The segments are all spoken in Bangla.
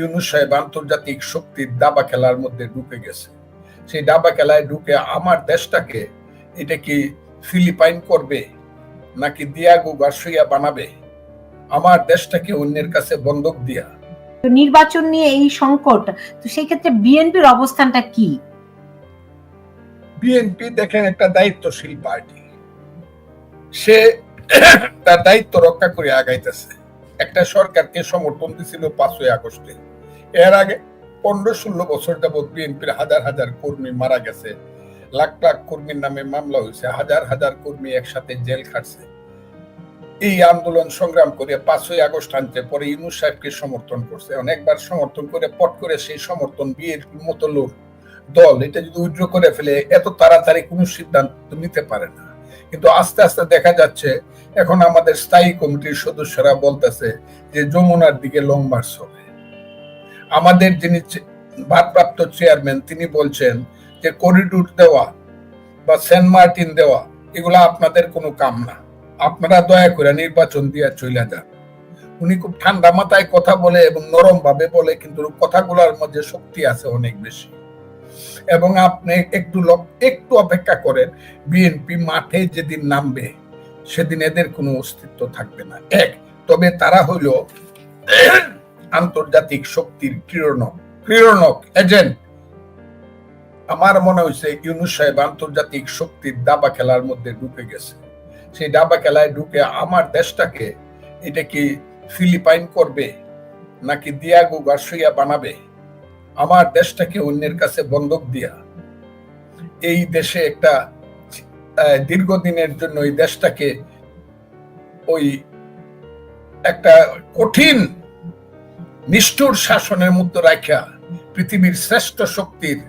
ইউনুস সাহেব আন্তর্জাতিক শক্তির দাবা খেলার মধ্যে ঢুকে গেছে। সেই দাবা খেলায় ঢুকে আমার দেশটাকে এটা কি ফিলিপাইন করবে নাকি দিয়াগো গার্সিয়া বানাবে? আমার দেশটাকে অন্যের কাছে বন্ধক দিয়া। তো নির্বাচন নিয়ে এই সংকট তো সেই ক্ষেত্রে বিএনপির অবস্থানটা কি? বিএনপি দেখেন একটা দায়িত্বশীল পার্টি। সে তার দায়িত্ব রক্ষা করে আগাইতেছে। একটা সরকারকে সমর্থন দিছিল পাঁচই আগস্টে। এর আগে পনেরো ষোলো বছর যাবৎ বিএনপির হাজার হাজার কর্মী মারা গেছে। লাখ লাখ কর্মীর নামে মামলা হয়েছে, হাজার হাজার কর্মী একসাথে জেল খাটছে। এই আন্দোলন সংগ্রাম করে পাঁচই আগস্ট আনতে পরে ইউনুস সাহেবকে সমর্থন করছে। অনেকবার সমর্থন করে, পট করে সেই সমর্থন বিএনপির মতো লোক, দল, এটা যদি উইড্র করে ফেলে, এত তাড়াতাড়ি কোনো সিদ্ধান্ত নিতে পারে না। কিন্তু আস্তে আস্তে দেখা যাচ্ছে, এখন আমাদের স্থায়ী কমিটির সদস্যরা বলতেছে যে যমুনার দিকে লং মার্চ হবে। আমাদের যিনি ভারপ্রাপ্ত চেয়ারম্যান, তিনি বলছেন যে করিডোর দেওয়া বা সেন্ট মার্টিন দেওয়া, এগুলা আপনাদের কোনো কাম না। আপনারা দয়া করে নির্বাচন দিয়ে চলে যান। উনি খুব ঠান্ডা মাথায় কথা বলে এবং নরম ভাবে বলে, কিন্তু কথাগুলোর মধ্যে শক্তি আছে অনেক বেশি। এবং আপনি একটু একটু অপেক্ষা করেন, বিএনপি মাঠে যেদিন নামবে, সেদিন এদের কোনো অস্তিত্ব থাকবে না। এক, তবে তারা হইল আন্তর্জাতিক শক্তির ক্রীড়নক ক্রীড়নক, এজেন্ট। আমার মনে হয়েছে ইউনুস সাহেব আন্তর্জাতিক শক্তির দাবা খেলার মধ্যে ঢুকে গেছে। সেই দাবা খেলায় ঢুকে আমার দেশটাকে, এটা কি ফিলিপাইন করবে, নাকি দিয়াগো গার্সিয়া বানাবে? আমার দেশটাকে অন্যের কাছে বন্ধক দিয়া। এই দেশে একটা দীর্ঘদিনের জন্য এই দেশটাকে ওই একটা কঠিন নিষ্ঠুর শাসনের মধ্যে রাখা পৃথিবীর শ্রেষ্ঠ শক্তির।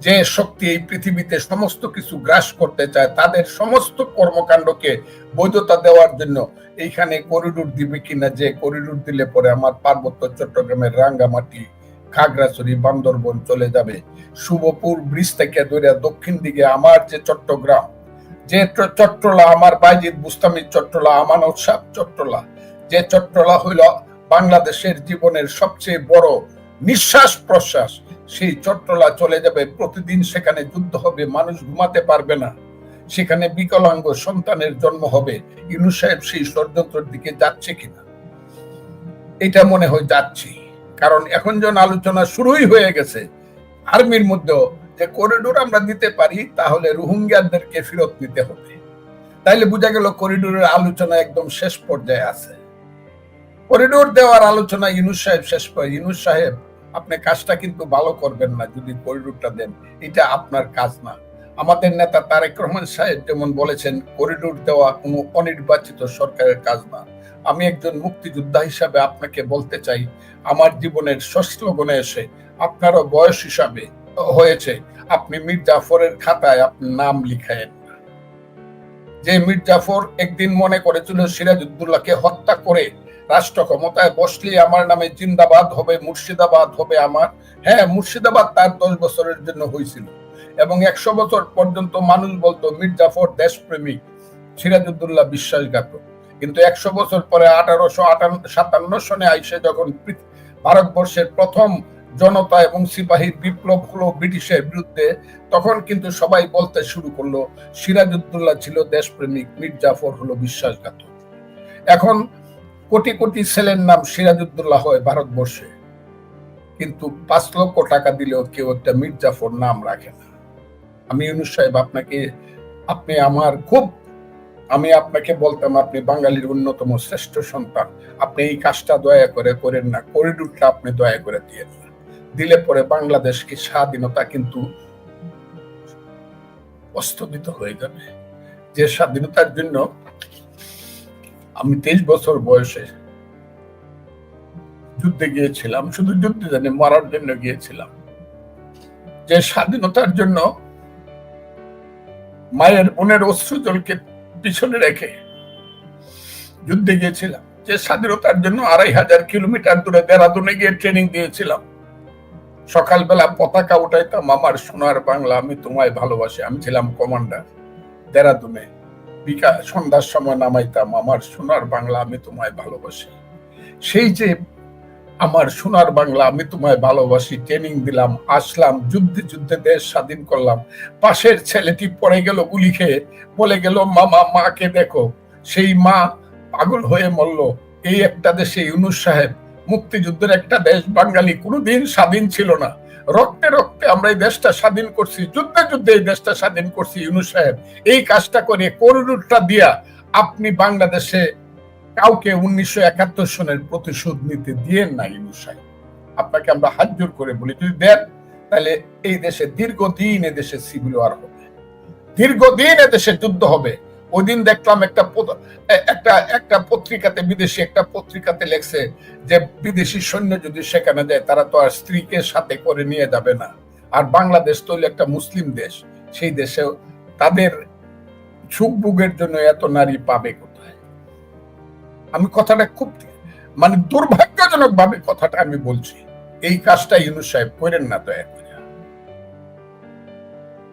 যে শক্তি এই পৃথিবীতে সমস্ত কিছু গ্রাস করতে চায়, তাদের সমস্ত কর্মকাণ্ডকে বৈধতা দেওয়ার জন্য এইখানে করিডোর দিবে কিনা, যে করিডোর দিলে পরে আমার পার্বত্য চট্টগ্রামের রাঙ্গামাটি, খাগড়াছড়ি, বান্দরবন চলে যাবে। শুভপুর ব্রিজ থেকে ধরে দক্ষিণ দিকে আমার যে চট্টগ্রাম, যে চট্টলা, আমার বাইজিৎ, বুস্তামির চট্টলা, আমানত সাহ চট্টলা, যে চট্টলা হইল বাংলাদেশের জীবনের সবচেয়ে বড় নিঃশ্বাস প্রশ্বাস, সেই চট্টলা চলে যাবে, প্রতিদিন সেখানে যুদ্ধ হবে, মানুষ ঘুমাতে পারবে না। সেখানে বিকলাঙ্গ সন্তানের জন্ম হবে। ইনু সাহেব সেই ষড়যন্ত্রের দিকে যাচ্ছে কিনা? এটা মনে হয় যাচ্ছি। কারণ এখন যখন আলোচনা শুরুই হয়ে গেছে, আর্মির মধ্যেও যে করিডোর আমরা দিতে পারি, তাহলে রোহিঙ্গাদেরকে ফেরত নিতে হবে। তাইলে বোঝা গেল করিডোরের আলোচনা একদম শেষ পর্যায়ে আছে। করিডোর দেওয়ার আলোচনা ইউনুস সাহেব শেষ পর্যায়ে ইউনুস সাহেব, আপনি কাজটা কিন্তু ভালো করবেন না যদি করিডোরটা দেন। এটা আপনার কাজ না। আমাদের নেতা তারেক রহমান সাহেব যেমন বলেছেন, করিডোর দেওয়া কোনো অনির্বাচিত সরকারের কাজ না। আমি একজন মুক্তিযোদ্ধা হিসাবে আপনাকে বলতে চাই, আমার জীবনের ষষ্ঠ গুণে এসে আপনারও বয়স হিসাবে হয়েছে। আপনি মীর জাফরের খাতায় আপনার নাম লিখায়েন। যে মীর জাফর একদিন মনে করেছিল সিরাজ সিরাজউদ্দৌলাকে হত্যা করে রাষ্ট্র ক্ষমতায় বসলে আমার নামে জিন্দাবাদ হবে, মুর্শিদাবাদ হবে আমার। হ্যাঁ মুর্শিদাবাদ তার দশ বছরের জন্য হয়েছিল। এবং একশো বছর পর্যন্ত মানুষ বলতো মীর জাফর দেশপ্রেমিক সিরাজউদ্দৌলা বিশ্বাসঘাতক। কিন্তু একশো বছর পরে আঠারোশো সাতান্ন সনে আইসে যখন ভারতবর্ষের প্রথম জনতা এবং সিপাহীর বিপ্লব হলো ব্রিটিশের বিরুদ্ধে, তখন কিন্তু সবাই বলতে শুরু করল সিরাজউদ্দৌলা ছিল দেশপ্রেমিক মীর জাফর হলো বিশ্বাসঘাতক। এখন কোটি কোটি ছেলের নাম সিরাজউদ্দৌলা হয় ভারতবর্ষে। কিন্তু পাঁচ লক্ষ টাকা দিলেও কেউ একটা মীর জাফর নাম রাখে না। আমি ইউনুস সাহেব, আপনাকে, আপনি আমার খুব, আমি আপনাকে বলতাম আপনি বাঙালির অন্যতম শ্রেষ্ঠ সন্তান। আপনি এই কাজটা দয়া করে করেন না, করিডোরটা আপনি দয়া করে দিয়ে না দিলে পরে বাংলাদেশকে স্বাধীনতা কিন্তু অস্তমিত হয়ে যাবে। যে স্বাধীনতার জন্য আমি তেইশ বছর বয়সে যুদ্ধে গিয়েছিলাম, শুধু যুদ্ধে জানি, মারার জন্য গিয়েছিলাম। যে স্বাধীনতার জন্য মায়ের বোনের অশ্রুজলকে পিছনে রেখে যুদ্ধে গিয়েছিলাম, যে স্বাধীনতার জন্য আড়াই হাজার কিলোমিটার দূরে দেরাদুনে গিয়ে ট্রেনিং দিয়েছিলাম। সকালবেলা পতাকা উঠাইতাম, আমার সোনার বাংলা, আমি তোমায় ভালোবাসি। আমি ছিলাম কমান্ডার দেরাদুনে। সন্ধ্যার সময় নামাইতাম, আমার সোনার বাংলা আমি তোমায় ভালোবাসি। সেই যে আমার সোনার বাংলা আমি তোমায় ভালোবাসি ট্রেনিং দিলাম, আসলাম, যুদ্ধে যুদ্ধে দেশ স্বাধীন করলাম। পাশের ছেলেটি পড়ে গেল গুলি খেয়ে, বলে গেল, মামা, মাকে দেখো। সেই মা পাগল হয়ে মরল। এই একটা দেশে ইউনুস সাহেব, মুক্তিযুদ্ধের একটা দেশ বাঙালি কোনোদিন স্বাধীন ছিল না। রক্তে রক্তে আমরা এই দেশটা স্বাধীন করছি, যুদ্ধে যুদ্ধে এই দেশটা স্বাধীন করছি, ইউনুস সাহেব। এই কাজটা করে করিডোরটা দিয়া আপনি বাংলাদেশে কাউকে উনিশশো একাত্তর সনের প্রতিশোধ নিতে দিয়েন না, ইউনুস সাহেব। আপনাকে আমরা হাত জোর করে বলি, যদি দেন, তাহলে এই দেশে দীর্ঘদিন এদেশে সিভিল ওয়ার হবে। দীর্ঘদিন এদেশে যুদ্ধ হবে। ওই দিন দেখলাম একটা একটা একটা পত্রিকাতে, বিদেশি একটা পত্রিকাতে লেখছে যে বিদেশি সৈন্য যদি সেখানে যায়, তারা তো আর স্ত্রীকে সাথে করে নিয়ে যাবে না। আর বাংলাদেশ তো একটা মুসলিম দেশ, সেই দেশে তাদের সুখ ভোগের জন্য এত নারী পাবে কোথায়? আমি কথাটা খুব মানে দুর্ভাগ্যজনক ভাবে কথাটা আমি বলছি। এই কাজটা ইউনুস সাহেব করেন না, দয়া করে।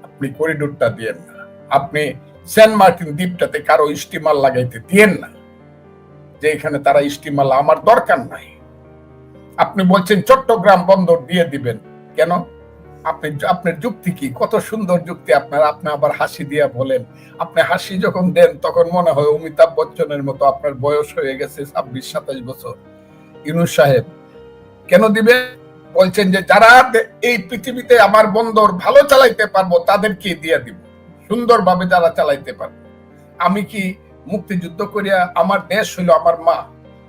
আপনি করিডোরটা দিয়েন না। আপনি সেন্ট মার্টিন দ্বীপটাতে কারও স্টিমার লাগাইতে দিয়েন না। যে এখানে তারা স্টিমার আমার দরকার নাই। আপনি বলছেন চট্টগ্রাম বন্দর দিয়ে দিবেন। কেন? আপনি আপনার যুক্তি কি? কত সুন্দর যুক্তি আপনার। আপনি আবার হাসি দিয়া বলেন। আপনি হাসি যখন দেন, তখন মনে হয় অমিতাভ বচ্চনের মতো আপনার বয়স হয়ে গেছে ছাব্বিশ, সাতাশ বছর। ইউনুস সাহেব, কেন দিবে বলছেন যে, যারা এই পৃথিবীতে আমার বন্দর ভালো চালাইতে পারব, তাদেরকে দিয়ে দিব। সুন্দরভাবে যারা চালাইতে পারব। আমি কি মুক্তিযুদ্ধ করিয়া আমার দেশ হইল আমার মা?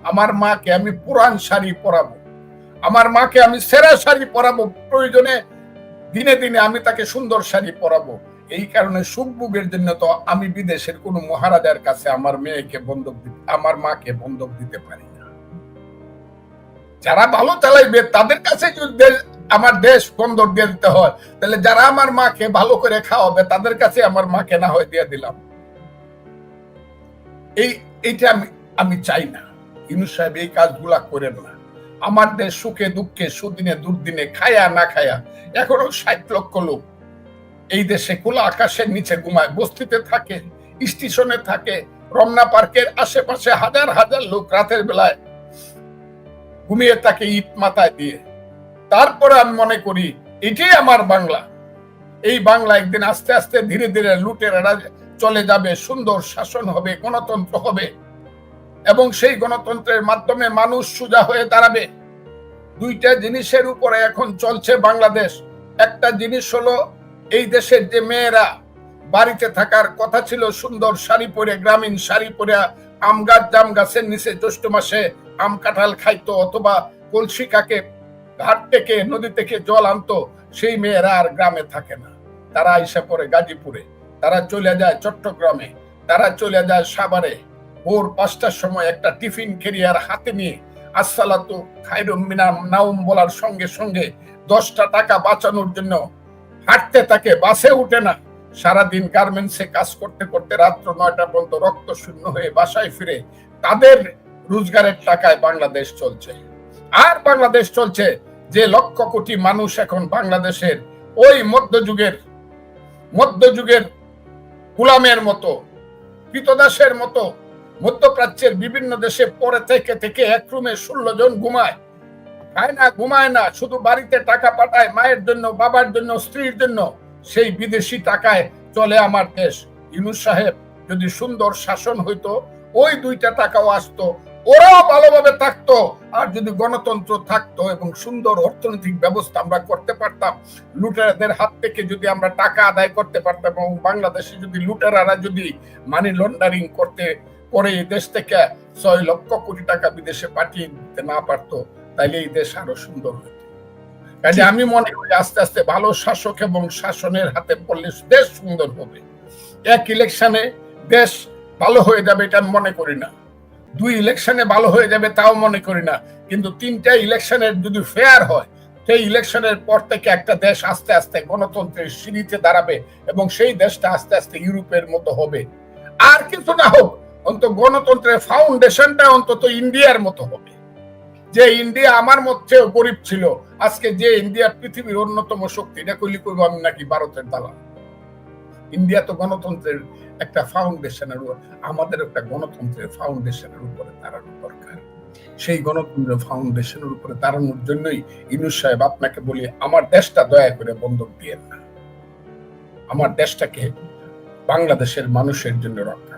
আমার মাকে আমি পুরান শাড়ি পরাবো। আমার মাকে আমি সেরা শাড়ি পরাবো। প্রয়োজনে দিনে দিনে আমি তাকে সুন্দর শাড়ি পরাবো। এই কারণে সুখ ভোগের জন্য তো আমি বিদেশের কোন মহারাজার কাছে আমার মেয়েকে বন্ধক দিতে আমার মাকে বন্ধক দিতে পারি না। যারা ভালো চালাইবে, তাদের কাছে আমার দেশ বন্দর দিয়ে দিতে হয়। তাহলে যারা আমার মাকে ভালো করে খাওয়াবে, তাদের কাছে আমার মাকে না হয় দিয়ে দিলাম। এই, এইটা আমি আমি চাই না। ইনু সাহেব এই কাজগুলা করেন না। আমার দেশ সুখে, দুঃখে, সুদিনে, দুর্দিনে, খায়া না খায়া, এখনও ষাট লক্ষ লোক এই দেশে খোলা আকাশের নিচে ঘুমায়, বস্তিতে থাকে, স্টেশনে থাকে, রমনা পার্কের আশেপাশে হাজার হাজার লোক রাতের বেলায় ঘুমিয়ে থাকে ইট মাথায় দিয়ে তারপরে আমি মনে করি, এটাই আমার বাংলা। এই বাংলা একদিন আস্তে আস্তে ধীরে ধীরে লুটেরা চলে যাবে, সুন্দর শাসন হবে, গণতন্ত্র হবে। এবং সেই গণতন্ত্রের মাধ্যমে মানুষ সোজা হয়ে দাঁড়াবে। দুইটা জিনিসের উপরে এখন চলছে বাংলাদেশ। একটা জিনিস হলো, এই দেশের যে মেয়েরা বাড়িতে থাকার কথা ছিল, সুন্দর শাড়ি পরে, গ্রামীণ শাড়ি পরে আম গাছ জাম গাছের নিচে জ্যৈষ্ঠ মাসে আম কাঁঠাল খাইতো অথবা কলসি কাকে ঘাট থেকে, নদী থেকে জল আনতো, সেই মেয়েরা আর গ্রামে থাকে না। তারা আইসা পড়ে গাজীপুরে, তারা চলে যায় চট্টগ্রামে, তারা চলে যায় সাভারে। ভোর পাঁচটার সময় একটা টিফিন কেরিয়ার হাতে নিয়ে আসসালাতু খাইরুম মিনাম নাউম বলার সঙ্গে সঙ্গে দশটা টাকা বাঁচানোর জন্য হাঁটতে থাকে, বাসে উঠে না। সারাদিন গার্মেন্টসে কাজ করতে করতে রাত্র নয়টা পর্যন্ত রক্ত শূন্য হয়ে বাসায় ফিরে তাদের রোজগারের টাকায় বাংলাদেশ চলছে। আর বাংলাদেশ চলছে যে লক্ষ কোটি মানুষ এখন বাংলাদেশের ওই মধ্যযুগের মধ্যযুগের গুলামের মতো কৃতদাসের মতো মধ্যপ্রাচ্যের বিভিন্ন দেশে পরে থেকে থেকে এক রুমে ষোলো জন ঘুমায়। খায় না, ঘুমায় না, শুধু বাড়িতে টাকা পাঠায়, মায়ের জন্য, বাবার জন্য, স্ত্রীর জন্য, সেই বিদেশি টাকায় চলে আমার দেশ। ইউনুস সাহেব যদি সুন্দর শাসন হইতো, ওই দুইটা টাকাও আসতো ওরাও ভালোভাবে থাকতো। আর যদি গণতন্ত্র থাকতো এবং সুন্দর অর্থনৈতিক ব্যবস্থা আমরা করতে পারতাম লুটেরাদের হাত থেকে যদি আমরা টাকা আদায় করতে পারতাম এবং বাংলাদেশে যদি লুটেরারা যদি মানি লন্ডারিং করতে করে এই দেশ থেকে ছয় লক্ষ কোটি টাকা বিদেশে পাঠিয়ে দিতে না পারতো তাইলে এই দেশ আরও সুন্দর হতো। কাজে আমি মনে করি আস্তে আস্তে ভালো শাসক এবং শাসনের হাতে পড়লে দেশ সুন্দর হবে। এক ইলেকশনে দেশ ভালো হয়ে যাবে এটা আমি মনে করি না। দুই ইলেকশনে ভালো হয়ে যাবে তাও মনে করি না। কিন্তু তিনটা ইলেকশনের যদি ফেয়ার হয়, সেই ইলেকশনের পর থেকে একটা দেশ আস্তে আস্তে গণতন্ত্রের সিঁড়িতে দাঁড়াবে এবং সেই দেশটা আস্তে আস্তে ইউরোপের মতো হবে। আর কিছু না হোক, অন্তত গণতন্ত্রের ফাউন্ডেশনটা অন্তত ইন্ডিয়ার মতো হবে। যে ইন্ডিয়া আমার মধ্যে গরিব ছিল, আজকে যে ইন্ডিয়া পৃথিবীর অন্যতম শক্তি, এটা কইলি কইব আমি নাকি ভারতের দালাল? ইন্ডিয়া তো গণতন্ত্রের একটা ফাউন্ডেশনের আমাদের একটা গণতন্ত্রের ফাউন্ডেশনের উপরে দাঁড়ানো দরকার সেই গণতন্ত্র ফাউন্ডেশনের উপরে দাঁড়ানোর জন্যই ইনুস সাহেব আপনাকে বলি, আমার দেশটা দয়া করে বন্ধক দিয়েন না আমার দেশটাকে বাংলাদেশের মানুষের জন্য রক্ষা।